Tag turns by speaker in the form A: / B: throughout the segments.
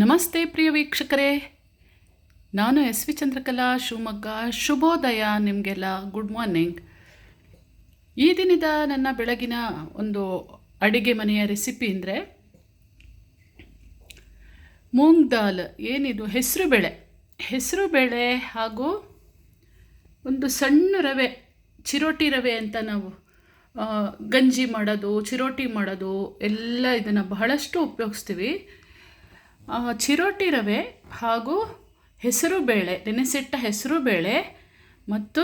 A: ನಮಸ್ತೆ ಪ್ರಿಯ ವೀಕ್ಷಕರೇ. ನಾನು ಎಸ್ ವಿ ಚಂದ್ರಕಲಾ ಶಿವಮೊಗ್ಗ. ಶುಭೋದಯ ನಿಮಗೆಲ್ಲ. Good morning. ಈ ದಿನದ ನನ್ನ ಬೆಳಗಿನ ಒಂದು ಅಡಿಗೆ ಮನೆಯ ರೆಸಿಪಿ ಅಂದರೆ ಮೂಂಗ್ ದಾಲ್, ಏನಿದು? ಹೆಸರು ಬೇಳೆ. ಹೆಸರು ಬೇಳೆ ಹಾಗೂ ಒಂದು ಸಣ್ಣ ರವೆ, ಚಿರೋಟಿ ರವೆ ಅಂತ ನಾವು ಗಂಜಿ ಮಾಡೋದು, ಚಿರೋಟಿ ಮಾಡೋದು, ಎಲ್ಲ ಇದನ್ನು ಬಹಳಷ್ಟು ಉಪಯೋಗಿಸ್ತೀವಿ. ಚಿರೋಟಿ ರವೆ ಹಾಗೂ ಹೆಸರು ಬೇಳೆ, ನೆನೆಸಿಟ್ಟ ಹೆಸರು ಬೇಳೆ ಮತ್ತು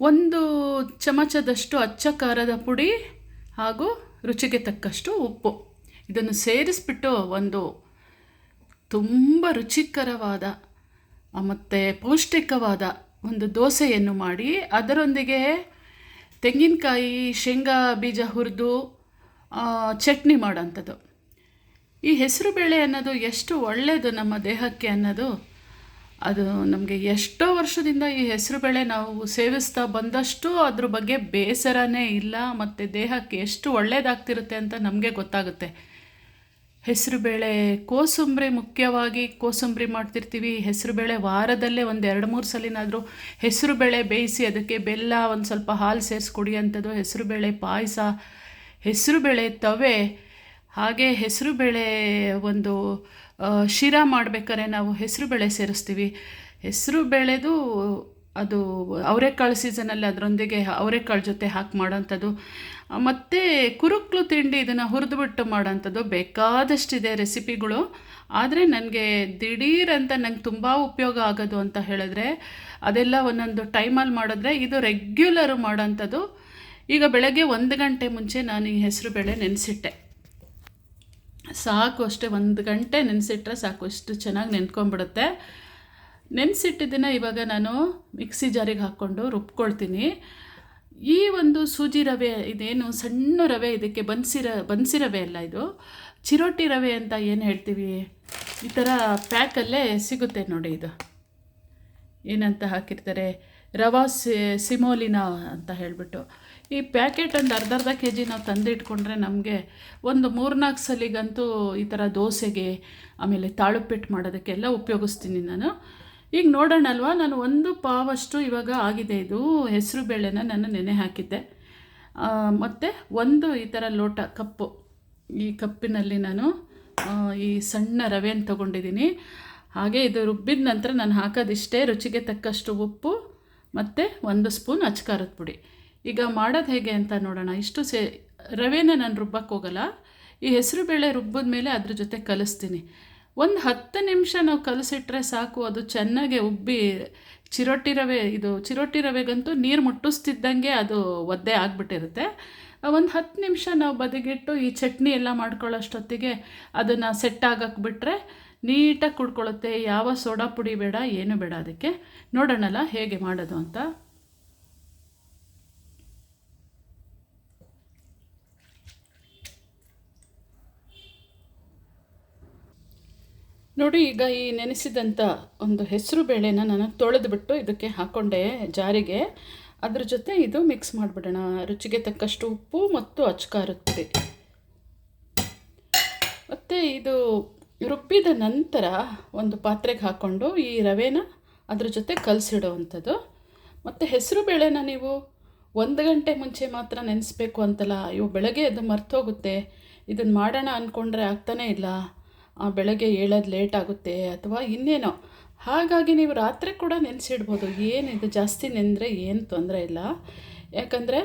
A: ಒಂದು ಚಮಚದಷ್ಟು ಅಚ್ಚ ಖಾರದ ಪುಡಿ ಹಾಗೂ ರುಚಿಗೆ ತಕ್ಕಷ್ಟು ಉಪ್ಪು. ಇದನ್ನು ಸೇರಿಸ್ಬಿಟ್ಟು ಒಂದು ತುಂಬ ರುಚಿಕರವಾದ ಮತ್ತು ಪೌಷ್ಟಿಕವಾದ ಒಂದು ದೋಸೆಯನ್ನು ಮಾಡಿ, ಅದರೊಂದಿಗೆ ತೆಂಗಿನಕಾಯಿ, ಶೇಂಗಾ ಬೀಜ ಹುರಿದು ಚಟ್ನಿ ಮಾಡೋಂಥದ್ದು. ಈ ಹೆಸರುಬೇಳೆ ಅನ್ನೋದು ಎಷ್ಟು ಒಳ್ಳೆಯದು ನಮ್ಮ ದೇಹಕ್ಕೆ ಅನ್ನೋದು, ಅದು ನಮಗೆ ಎಷ್ಟೋ ವರ್ಷದಿಂದ ಈ ಹೆಸರು ಬೇಳೆ ನಾವು ಸೇವಿಸ್ತಾ ಬಂದಷ್ಟು ಅದ್ರ ಬಗ್ಗೆ ಬೇಸರನೇ ಇಲ್ಲ, ಮತ್ತು ದೇಹಕ್ಕೆ ಎಷ್ಟು ಒಳ್ಳೆಯದಾಗ್ತಿರುತ್ತೆ ಅಂತ ನಮಗೆ ಗೊತ್ತಾಗುತ್ತೆ. ಹೆಸರುಬೇಳೆ ಕೋಸಂಬರಿ ಮುಖ್ಯವಾಗಿ ಕೋಸಂಬರಿ ಮಾಡ್ತಿರ್ತೀವಿ ಹೆಸರುಬೇಳೆ ವಾರದಲ್ಲೇ ಒಂದು ಎರಡು ಮೂರು ಸಲಿನಾದರೂ ಹೆಸರುಬೇಳೆ ಬೇಯಿಸಿ ಅದಕ್ಕೆ ಬೆಲ್ಲ ಒಂದು ಸ್ವಲ್ಪ ಹಾಲು ಸೇರಿಸಿ ಕುಡಿಯೋಂಥದ್ದು ಹೆಸರುಬೇಳೆ ಪಾಯಸ ಹೆಸರುಬೇಳೆ ತವೆ ಹಾಗೆ ಹೆಸರುಬೇಳೆ ಒಂದು ಆ, ಶಿರಾ ಮಾಡ್ಬೇಕಾದ್ರೆ ನಾವು ಹೆಸರುಬೇಳೆ ಸೇರಿಸ್ತೀವಿ. ಹೆಸರು ಬೇಳೆದು ಅದು ಅವರೆಕಾಳು ಸೀಸನಲ್ಲಿ ಅದರೊಂದಿಗೆ ಅವರೆಕಾಳು ಜೊತೆ ಹಾಕಿ ಮಾಡೋಂಥದ್ದು ಮತ್ತು ಕುರುಕ್ಲು ತಿಂಡಿ ಇದನ್ನು ಹುರಿದುಬಿಟ್ಟು ಮಾಡೋಂಥದ್ದು ಬೇಕಾದಷ್ಟಿದೆ ರೆಸಿಪಿಗಳು. ಆದರೆ ನನಗೆ ದಿಢೀರ್ ಅಂತ ನಂಗೆ ತುಂಬ ಉಪಯೋಗ ಆಗೋದು ಅಂತ ಹೇಳಿದ್ರೆ ಅದೆಲ್ಲ ಒಂದೊಂದು ಟೈಮಲ್ಲಿ ಮಾಡಿದ್ರೆ ಇದು ರೆಗ್ಯುಲರು ಮಾಡೋಂಥದ್ದು ಈಗ ಬೆಳಗ್ಗೆ ಒಂದು ಗಂಟೆ ಮುಂಚೆ ನಾನು ಈ ಹೆಸರು ಬೇಳೆ ನೆನೆಸಿಟ್ಟೆ. ಸಾಕು ಅಷ್ಟೇ ಒಂದು ಗಂಟೆ ನೆನೆಸಿಟ್ರೆ ಸಾಕು, ಇಷ್ಟು ಚೆನ್ನಾಗಿ ನೆನ್ಕೊಂಬಿಡುತ್ತೆ ನೆನೆಸಿಟ್ಟಿದ್ದನ್ನು ಇವಾಗ ನಾನು ಮಿಕ್ಸಿ ಜಾರಿಗೆ ಹಾಕ್ಕೊಂಡು ರುಬ್ಕೊಳ್ತೀನಿ. ಈ ಒಂದು ಸೂಜಿ ರವೆ, ಇದೇನು ಸಣ್ಣ ರವೆ, ಇದಕ್ಕೆ ಬನ್ಸಿರ, ಬನ್ಸಿ ರವೆ ಅಲ್ಲ ಇದು? ಚಿರೋಟಿ ರವೆ ಅಂತ ಏನು ಹೇಳ್ತೀವಿ? ಈ ಥರ ಪ್ಯಾಕಲ್ಲೇ ಸಿಗುತ್ತೆ ನೋಡಿ ಇದು. ಏನಂತ ಹಾಕಿರ್ತಾರೆ? ರವಾ ಸಿಮೋಲಿನ ಅಂತ ಹೇಳಿಬಿಟ್ಟು. ಈ ಪ್ಯಾಕೆಟ್ ಒಂದು ಅರ್ಧ ಅರ್ಧ ಕೆ ಜಿ ನಾವು ತಂದಿಟ್ಕೊಂಡ್ರೆ ನಮಗೆ ಒಂದು ಮೂರ್ನಾಲ್ಕು ಸಲಿಗಂತೂ ಈ ಥರ ದೋಸೆಗೆ, ಆಮೇಲೆ ತಾಳುಪೆಟ್ಟು ಮಾಡೋದಕ್ಕೆಲ್ಲ ಉಪಯೋಗಿಸ್ತೀನಿ ನಾನು. ಈಗ ನೋಡೋಣ ಅಲ್ವಾ ನಾನು ಒಂದು ಪಾವಷ್ಟು ಇವಾಗ ಆಗಿದೆ ಇದು ಹೆಸರು ಬೇಳೆನ ನಾನು ನೆನೆ ಹಾಕಿದ್ದೆ. ಮತ್ತು ಒಂದು ಈ ಥರ ಲೋಟ ಕಪ್ಪು. ಈ ಕಪ್ಪಿನಲ್ಲಿ ನಾನು ಈ ಸಣ್ಣ ರವೆಯನ್ನು ತೊಗೊಂಡಿದ್ದೀನಿ. ಹಾಗೆ ಇದು ರುಬ್ಬಿದ ನಂತರ ನಾನು ಹಾಕೋದಿಷ್ಟೇ ರುಚಿಗೆ ತಕ್ಕಷ್ಟು ಉಪ್ಪು, ಮತ್ತು ಒಂದು ಸ್ಪೂನ್ ಅಚ್ಕಾರದ ಪುಡಿ. ಈಗ ಮಾಡೋದು ಹೇಗೆ ಅಂತ ನೋಡೋಣ. ಇಷ್ಟು ಸೇ, ರವೆನ ನಾನು ರುಬ್ಬಕ್ಕೆ ಹೋಗಲ್ಲ. ಈ ಹೆಸರು ಬೇಳೆ ರುಬ್ಬಿದ ಮೇಲೆ ಅದ್ರ ಜೊತೆ ಕಲಿಸ್ತೀನಿ. ಒಂದು ಹತ್ತು ನಿಮಿಷ ನಾವು ಕಲಸಿಟ್ರೆ ಸಾಕು. ಅದು ಚೆನ್ನಾಗಿ ಉಬ್ಬಿ, ಚಿರೋಟಿ ರವೆ, ಇದು ಚಿರೋಟಿ ರವೆಗಂತೂ ನೀರು ಮುಟ್ಟಿಸ್ತಿದ್ದಂಗೆ ಅದು ಒದ್ದೆ ಆಗಿಬಿಟ್ಟಿರುತ್ತೆ. ಒಂದು ಹತ್ತು ನಿಮಿಷ ನಾವು ಬದಿಗಿಟ್ಟು ಈ ಚಟ್ನಿ ಎಲ್ಲ ಮಾಡ್ಕೊಳ್ಳೋಷ್ಟೊತ್ತಿಗೆ ಅದನ್ನು ಸೆಟ್ ಆಗಕ್ಕೆ ಬಿಟ್ಟರೆ ನೀಟಾಗಿ ಕುಡ್ಕೊಳ್ಳುತ್ತೆ ಯಾವ ಸೋಡಾ ಪುಡಿ ಬೇಡ, ಏನು ಬೇಡ ಅದಕ್ಕೆ. ನೋಡೋಣಲ್ಲ ಹೇಗೆ ಮಾಡೋದು ಅಂತ. ನೋಡಿ, ಈಗ ಈ ನೆನೆಸಿದಂಥ ಒಂದು ಹೆಸರು ಬೇಳೆನ ನಾನು ತೊಳೆದುಬಿಟ್ಟು ಇದಕ್ಕೆ ಹಾಕ್ಕೊಂಡೆ ಜಾರಿಗೆ. ಅದ್ರ ಜೊತೆ ಇದು ಮಿಕ್ಸ್ ಮಾಡಿಬಿಡೋಣ. ರುಚಿಗೆ ತಕ್ಕಷ್ಟು ಉಪ್ಪು ಮತ್ತು ಅಚ್ಕಾರದ ಮತ್ತು ಇದು ರುಬ್ಬಿದ ನಂತರ ಒಂದು ಪಾತ್ರೆಗೆ ಹಾಕ್ಕೊಂಡು ಈ ರವೆನ ಅದ್ರ ಜೊತೆ ಕಲಸಿಡೋವಂಥದ್ದು. ಮತ್ತು ಹೆಸರು ಬೇಳೆನ ನೀವು ಒಂದು ಗಂಟೆ ಮುಂಚೆ ಮಾತ್ರ ನೆನೆಸ್ಬೇಕು ಅಂತಲ್ಲ ಇವು ಬೆಳಗ್ಗೆ ಅದು ಮರ್ತೋಗುತ್ತೆ. ಇದನ್ನು ಮಾಡೋಣ ಅಂದ್ಕೊಂಡ್ರೆ ಆಗ್ತಾನೇ ಇಲ್ಲ. ಬೆಳಗ್ಗೆ ಏಳೋದು ಲೇಟ್ ಆಗುತ್ತೆ ಅಥವಾ ಇನ್ನೇನೋ. ಹಾಗಾಗಿ ನೀವು ರಾತ್ರಿ ಕೂಡ ನೆನೆಸಿಡ್ಬೋದು. ಏನಿದು ಜಾಸ್ತಿ ನೆನೆದ್ರೆ ಏನು ತೊಂದರೆ ಇಲ್ಲ. ಯಾಕಂದರೆ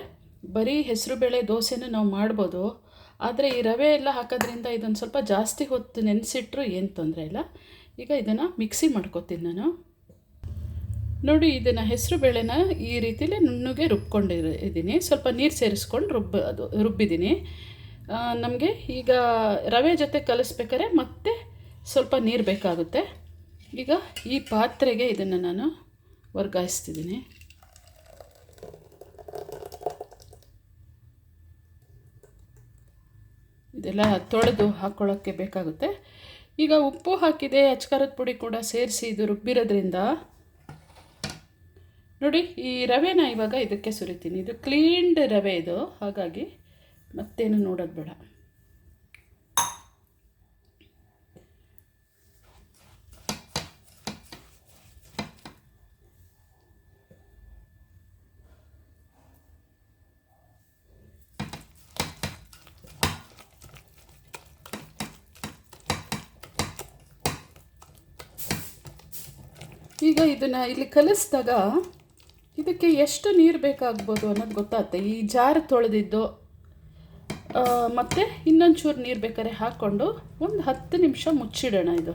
A: ಬರೀ ಹೆಸರುಬೇಳೆ ದೋಸೆನೂ ನಾವು ಮಾಡ್ಬೋದು. ಆದರೆ ಈ ರವೆ ಎಲ್ಲ ಹಾಕೋದ್ರಿಂದ ಇದೊಂದು ಸ್ವಲ್ಪ ಜಾಸ್ತಿ ಹೊತ್ತು ನೆನೆಸಿಟ್ರೂ ಏನು ತೊಂದರೆ ಇಲ್ಲ. ಈಗ ಇದನ್ನು ಮಿಕ್ಸಿ ಮಾಡ್ಕೊತೀನಿ ನಾನು. ನೋಡಿ, ಇದನ್ನು ಹೆಸರು ಬೇಳೆನ ಈ ರೀತಿಲಿ ನುಣ್ಣಗೆ ರುಬ್ಕೊಂಡಿರ ಇದ್ದೀನಿ ಸ್ವಲ್ಪ ನೀರು ಸೇರಿಸ್ಕೊಂಡು ರುಬ್ಬ, ಅದು ರುಬ್ಬಿದ್ದೀನಿ ನಮಗೆ ಈಗ ರವೆ ಜೊತೆ ಕಲಿಸ್ಬೇಕಾದ್ರೆ ಮತ್ತೆ ಸ್ವಲ್ಪ ನೀರು ಬೇಕಾಗುತ್ತೆ. ಈಗ ಈ ಪಾತ್ರೆಗೆ ಇದನ್ನು ನಾನು ವರ್ಗಾಯಿಸ್ತಿದ್ದೀನಿ. ಇದೆಲ್ಲ ತೊಳೆದು ಹಾಕ್ಕೊಳ್ಳೋಕ್ಕೆ ಬೇಕಾಗುತ್ತೆ. ಈಗ ಉಪ್ಪು ಹಾಕಿದೆ, ಅಚ್ಕಾರದ ಪುಡಿ ಕೂಡ ಸೇರಿಸಿ ಇದು ರುಬ್ಬಿರೋದ್ರಿಂದ. ನೋಡಿ, ಈ ರವೆನ ಇವಾಗ ಇದಕ್ಕೆ ಸುರಿತೀನಿ. ಇದು ಕ್ಲೀನ್ಡ್ ರವೆ ಇದು, ಹಾಗಾಗಿ ಮತ್ತೇನು ನೋಡೋದು ಬೇಡ. ಈಗ ಇದನ್ನು ಇಲ್ಲಿ ಕಲಿಸಿದಾಗ ಇದಕ್ಕೆ ಎಷ್ಟು ನೀರು ಬೇಕಾಗ್ಬೋದು ಅನ್ನೋದು ಗೊತ್ತಾಗುತ್ತೆ ಈ ಜಾರ್ ತೊಳೆದಿದ್ದು ಮತ್ತು ಇನ್ನೊಂಚೂರು ನೀರು ಬೇಕಾದ್ರೆ ಹಾಕ್ಕೊಂಡು ಒಂದು ಹತ್ತು ನಿಮಿಷ ಮುಚ್ಚಿಡೋಣ ಇದು.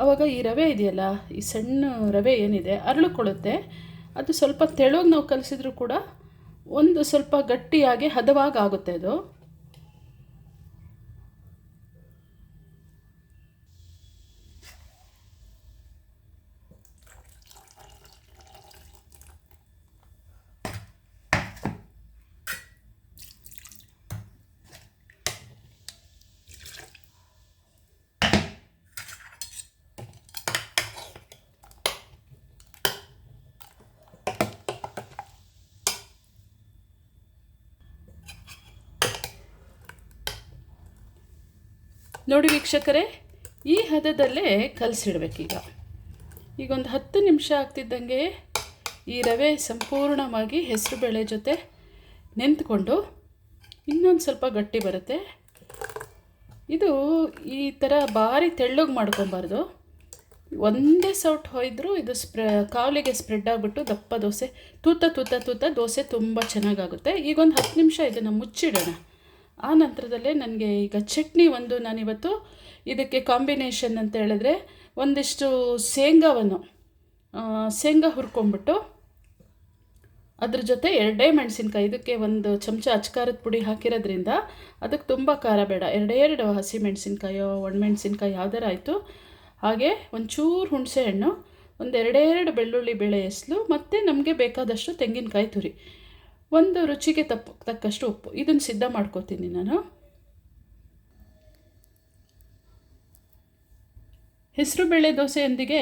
A: ಆವಾಗ ಈ ರವೆ ಇದೆಯಲ್ಲ, ಈ ಸಣ್ಣ ರವೆ ಏನಿದೆ, ಅರಳುಕೊಳ್ಳುತ್ತೆ. ಅದು ಸ್ವಲ್ಪ ತೆಳುವಾಗಿ ನಾವು ಕಲಸಿದ್ರು ಕೂಡ ಒಂದು ಸ್ವಲ್ಪ ಗಟ್ಟಿಯಾಗಿ ಹದವಾಗಿ ಆಗುತ್ತೆ ಅದು. ನೋಡಿ ವೀಕ್ಷಕರೇ, ಈ ಹದದಲ್ಲೇ ಕಲಸಿಡ್ಬೇಕೀಗ. ಈಗ ಒಂದು ಹತ್ತು ನಿಮಿಷ ಆಗ್ತಿದ್ದಂಗೆ ಈ ರವೆ ಸಂಪೂರ್ಣವಾಗಿ ಹೆಸರು ಬೇಳೆ ಜೊತೆ ನೆಂತ್ಕೊಂಡು ಇನ್ನೊಂದು ಸ್ವಲ್ಪ ಗಟ್ಟಿ ಬರುತ್ತೆ. ಇದು ಈ ಥರ ಭಾರಿ ತೆಳ್ಳಗೆ ಮಾಡ್ಕೊಬಾರ್ದು. ಒಂದೇ ಸೌಟ್ ಹೊಯ್ದರೂ ಇದು ಸ್ಪ್ರೆ ಕಾವಲಿಗೆ ಸ್ಪ್ರೆಡ್ ಆಗಿಬಿಟ್ಟು ದಪ್ಪ ದೋಸೆ, ತೂತ ತೂತ ತೂತ ದೋಸೆ ತುಂಬ ಚೆನ್ನಾಗಾಗುತ್ತೆ. ಈಗ ಒಂದು ಹತ್ತು ನಿಮಿಷ ಇದನ್ನು ಮುಚ್ಚಿಡೋಣ. ಆ ನಂತರದಲ್ಲೇ ನನಗೆ ಈಗ ಚಟ್ನಿ ಒಂದು ನಾನಿವತ್ತು ಇದಕ್ಕೆ ಕಾಂಬಿನೇಷನ್ ಅಂತ ಹೇಳಿದ್ರೆ ಒಂದಿಷ್ಟು ಶೇಂಗಾವನ್ನು ಶೇಂಗಾ ಹುರ್ಕೊಂಬಿಟ್ಟು ಅದ್ರ ಜೊತೆ ಎರಡೇ ಮೆಣಸಿನ್ಕಾಯಿ, ಇದಕ್ಕೆ ಒಂದು ಚಮಚ ಅಚ್ಕಾರದ ಪುಡಿ ಹಾಕಿರೋದ್ರಿಂದ ಅದಕ್ಕೆ ತುಂಬ ಖಾರ ಬೇಡ. ಎರಡೇ ಎರಡು ಹಸಿ ಮೆಣಸಿನ್ಕಾಯೋ ಒಣಮೆಣಸಿನ್ಕಾಯಿ ಯಾವ್ದಾರ ಆಯಿತು, ಹಾಗೆ ಒಂಚೂರು ಹುಣಸೆ ಹಣ್ಣು ಒಂದು ಎರಡೆರಡು ಬೆಳ್ಳುಳ್ಳಿ ಬೆಳೆ ಎಸಲು, ಮತ್ತು ನಮಗೆ ಬೇಕಾದಷ್ಟು ತೆಂಗಿನಕಾಯಿ ತುರಿ. ಒಂದು ರುಚಿಗೆ ತಪ್ಪು, ತಕ್ಕಷ್ಟು ಉಪ್ಪು. ಇದನ್ನು ಸಿದ್ಧ ಮಾಡ್ಕೋತೀನಿ ನಾನು. ಹೆಸರುಬೇಳೆ ದೋಸೆಯೊಂದಿಗೆ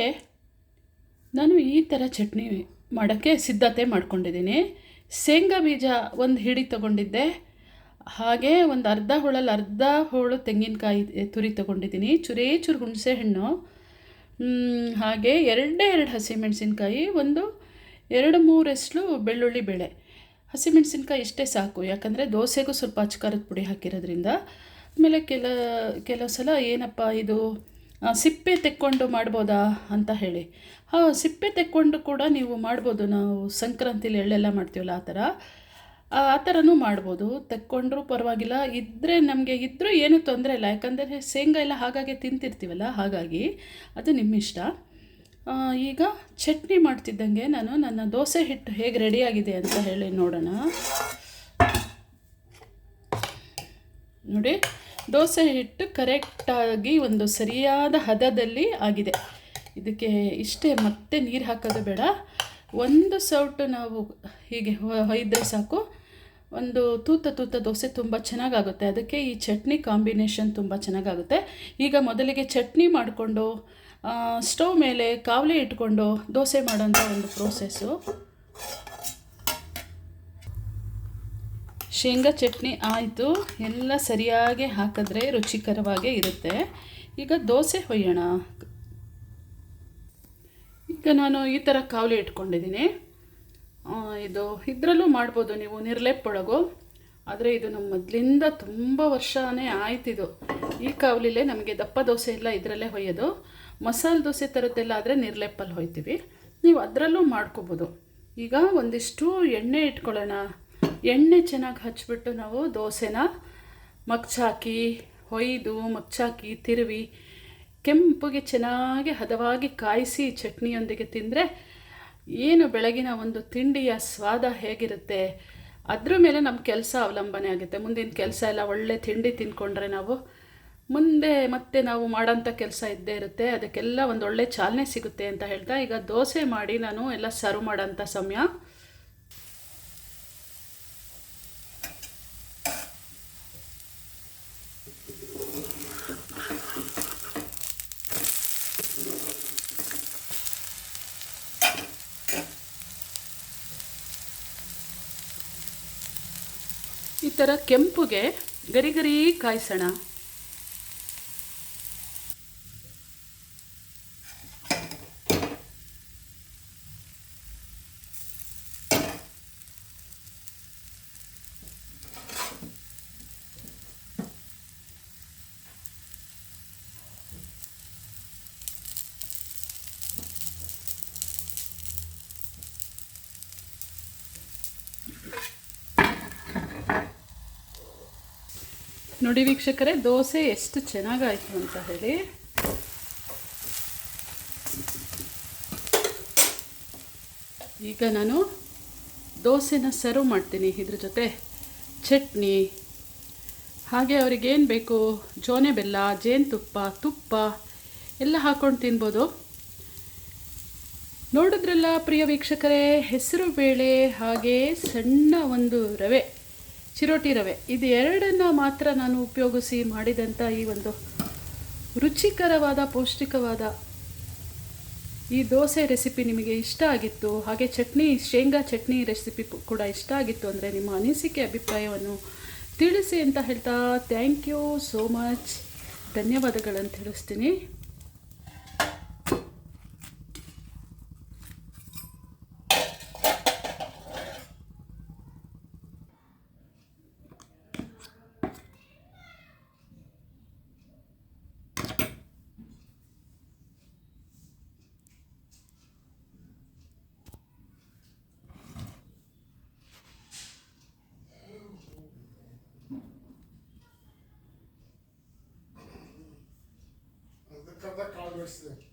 A: ನಾನು ಈ ಥರ ಚಟ್ನಿ ಮಾಡೋಕ್ಕೆ ಸಿದ್ಧತೆ ಮಾಡ್ಕೊಂಡಿದ್ದೀನಿ. ಶೇಂಗಾ ಬೀಜ ಒಂದು ಹಿಡಿ ತಗೊಂಡಿದ್ದೆ. ಹಾಗೆ ಒಂದು ಅರ್ಧ ಹೋಳಲ್ಲಿ ಅರ್ಧ ಹೋಳು ತೆಂಗಿನಕಾಯಿ ತುರಿ ತಗೊಂಡಿದ್ದೀನಿ. ಚುರೇ ಚೂರು ಹುಣಸೆ ಹಣ್ಣು. ಹಾಗೆ ಎರಡೇ ಎರಡು ಹಸಿಮೆಣಸಿನ್ಕಾಯಿ, ಒಂದು ಎರಡು ಮೂರೆಸ್ಲು ಬೆಳ್ಳುಳ್ಳಿ ಬೇಳೆ. ಹಸಿಮೆಣಸಿನ್ಕಾಯಿ ಇಷ್ಟೇ ಸಾಕು. ಯಾಕಂದರೆ ದೋಸೆಗೂ ಸ್ವಲ್ಪ ಅಚ್ಚಕಾರದ ಪುಡಿ ಹಾಕಿರೋದ್ರಿಂದ ಆಮೇಲೆ ಕೆಲ ಕೆಲವು ಸಲ ಏನಪ್ಪ ಇದು ಸಿಪ್ಪೆ ತೆಕ್ಕೊಂಡು ಮಾಡ್ಬೋದಾ ಅಂತ ಹೇಳಿ. ಹಾಂ ಸಿಪ್ಪೆ ತೆಕ್ಕೊಂಡು ಕೂಡ ನೀವು ಮಾಡ್ಬೋದು. ನಾವು ಸಂಕ್ರಾಂತಿಲಿ ಎಳ್ಳೆಲ್ಲ ಮಾಡ್ತೀವಲ್ಲ ಆ ಥರ. ಆ ಥರನೂ ಮಾಡ್ಬೋದು. ತೆಕ್ಕೊಂಡ್ರೂ ಪರವಾಗಿಲ್ಲ. ಇದ್ದರೆ ನಮಗೆ ಇದ್ದರೂ ಏನೂ ತೊಂದರೆ ಇಲ್ಲ. ಯಾಕಂದರೆ ಶೇಂಗಾ ಎಲ್ಲ ಹಾಗಾಗಿ ತಿಂತಿರ್ತೀವಲ್ಲ ಹಾಗಾಗಿ ಅದು ನಿಮ್ಮ ಇಷ್ಟ ಆ, ಈಗ ಚಟ್ನಿ ಮಾಡ್ತಿದ್ದಂಗೆ ನಾನು ನನ್ನ ದೋಸೆ ಹಿಟ್ಟು ಹೇಗೆ ರೆಡಿಯಾಗಿದೆ ಅಂತ ಹೇಳಿ ನೋಡೋಣ. ನೋಡಿ, ದೋಸೆ ಹಿಟ್ಟು ಕರೆಕ್ಟಾಗಿ ಒಂದು ಸರಿಯಾದ ಹದದಲ್ಲಿ ಆಗಿದೆ. ಇದಕ್ಕೆ ಇಷ್ಟೇ ಮತ್ತೆ ನೀರು ಹಾಕೋದು ಬೇಡ. ಒಂದು ಸೌಟು ನಾವು ಹೀಗೆ ಹೊಯ್ದರೆ ಸಾಕು. ಒಂದು ತೂತ ತೂತ ದೋಸೆ ತುಂಬ ಚೆನ್ನಾಗಾಗುತ್ತೆ. ಅದಕ್ಕೆ ಈ ಚಟ್ನಿ ಕಾಂಬಿನೇಷನ್ ತುಂಬ ಚೆನ್ನಾಗಾಗುತ್ತೆ. ಈಗ ಮೊದಲಿಗೆ ಚಟ್ನಿ ಮಾಡಿಕೊಂಡು ಸ್ಟವ್ ಮೇಲೆ ಕಾವಲಿ ಇಟ್ಕೊಂಡು ದೋಸೆ ಮಾಡೋಂಥ ಒಂದು ಪ್ರೋಸೆಸ್ಸು. ಶೇಂಗಾ ಚಟ್ನಿ ಆಯಿತು. ಎಲ್ಲ ಸರಿಯಾಗಿ ಹಾಕಿದ್ರೆ ರುಚಿಕರವಾಗೇ ಇರುತ್ತೆ. ಈಗ ದೋಸೆ ಹೊಯ್ಯೋಣ. ಈಗ ನಾನು ಈ ಥರ ಕಾವಲಿ ಇಟ್ಕೊಂಡಿದ್ದೀನಿ. ಇದು ಇದರಲ್ಲೂ ಮಾಡ್ಬೋದು ನೀವು ನಿರ್ಲೆಪ್ಪೊಳಗು ಆದರೆ ಇದು ನಮ್ಮ ಮೊದಲಿಂದ ತುಂಬ ವರ್ಷನೇ ಆಯ್ತಿದು ಈ ಕಾವಲಿಲೇ ನಮಗೆ ದಪ್ಪ ದೋಸೆ ಎಲ್ಲ ಇದರಲ್ಲೇ ಹೊಯ್ಯೋದು. ಮಸಾಲೆ ದೋಸೆ ಥರದ್ದೆಲ್ಲ ಆದರೆ ನಿರ್ಲೆಪ್ಪಲ್ಲಿ ಹೊಯ್ತೀವಿ. ನೀವು ಅದರಲ್ಲೂ ಮಾಡ್ಕೋಬೋದು. ಈಗ ಒಂದಿಷ್ಟು ಎಣ್ಣೆ ಇಟ್ಕೊಳ್ಳೋಣ. ಎಣ್ಣೆ ಚೆನ್ನಾಗಿ ಹಚ್ಚಿಬಿಟ್ಟು ನಾವು ದೋಸೆನ ಮಗ್ಚಾಕಿ, ಹೊಯ್ದು, ಮಗ್ಚಾಕಿ, ತಿರುವಿ, ಕೆಂಪುಗೆ ಚೆನ್ನಾಗಿ ಹದವಾಗಿ ಕಾಯಿಸಿ ಚಟ್ನಿಯೊಂದಿಗೆ ತಿಂದರೆ ಏನು ಬೆಳಗಿನ ಒಂದು ತಿಂಡಿಯ ಸ್ವಾದ ಹೇಗಿರುತ್ತೆ? ಅದ್ರ ಮೇಲೆ ನಮ್ಮ ಕೆಲಸ ಅವಲಂಬನೆ ಆಗುತ್ತೆ. ಮುಂದಿನ ಕೆಲಸ ಎಲ್ಲ ಒಳ್ಳೆ ತಿಂಡಿ ತಿಂದ್ಕೊಂಡ್ರೆ ನಾವು ಮುಂದೆ ಮತ್ತೆ ನಾವು ಮಾಡೋಂಥ ಕೆಲಸ ಇದ್ದೇ ಇರುತ್ತೆ. ಅದಕ್ಕೆಲ್ಲ ಒಂದು ಒಳ್ಳೆ ಚಾಲನೆ ಸಿಗುತ್ತೆ ಅಂತ ಹೇಳ್ತಾ ಈಗ ದೋಸೆ ಮಾಡಿ ನಾನು ಎಲ್ಲ ಸರ್ವ್ ಮಾಡೋಂಥ ಸಮಯ. ಥರ ಕೆಂಪುಗೆ ಗರಿ ಗರಿ ಕಾಯಿಸೋಣ. ನೋಡಿ ವೀಕ್ಷಕರೇ, ದೋಸೆ ಎಷ್ಟು ಚೆನ್ನಾಗಾಯಿತು ಅಂತ ಹೇಳಿ. ಈಗ ನಾನು ದೋಸೆನ ಸರ್ವ್ ಮಾಡ್ತೀನಿ ಇದ್ರ ಜೊತೆ. ಚಟ್ನಿ, ಹಾಗೆ ಅವ್ರಿಗೇನು ಬೇಕು? ಜೋನೆ ಬೆಲ್ಲ, ಜೇನುತುಪ್ಪ, ತುಪ್ಪ, ಎಲ್ಲ ಹಾಕ್ಕೊಂಡು ತಿನ್ಬೋದು. ನೋಡಿದ್ರಲ್ಲ ಪ್ರಿಯ ವೀಕ್ಷಕರೇ, ಹೆಸರು, ಬೇಳೆ, ಹಾಗೆ ಸಣ್ಣ ಒಂದು ರವೆ. ಚಿರೋಟಿ ರವೆ. ಇದು ಎರಡನ್ನು ಮಾತ್ರ ನಾನು ಉಪಯೋಗಿಸಿ ಮಾಡಿದಂಥ ಈ ಒಂದು ರುಚಿಕರವಾದ, ಪೌಷ್ಟಿಕವಾದ ಈ ದೋಸೆ ರೆಸಿಪಿ ನಿಮಗೆ ಇಷ್ಟ ಆಗಿತ್ತು, ಹಾಗೆ ಚಟ್ನಿ, ಶೇಂಗಾ ಚಟ್ನಿ ರೆಸಿಪಿ ಕೂಡ ಇಷ್ಟ ಆಗಿತ್ತು ಅಂದರೆ ನಿಮ್ಮ ಅನಿಸಿಕೆ, ಅಭಿಪ್ರಾಯವನ್ನು ತಿಳಿಸಿ ಅಂತ ಹೇಳ್ತಾ ಥ್ಯಾಂಕ್ ಯು ಸೋ ಮಚ್ ಧನ್ಯವಾದಗಳನ್ನು ತಿಳಿಸ್ತೀನಿ.
B: kitapta kalmıştır.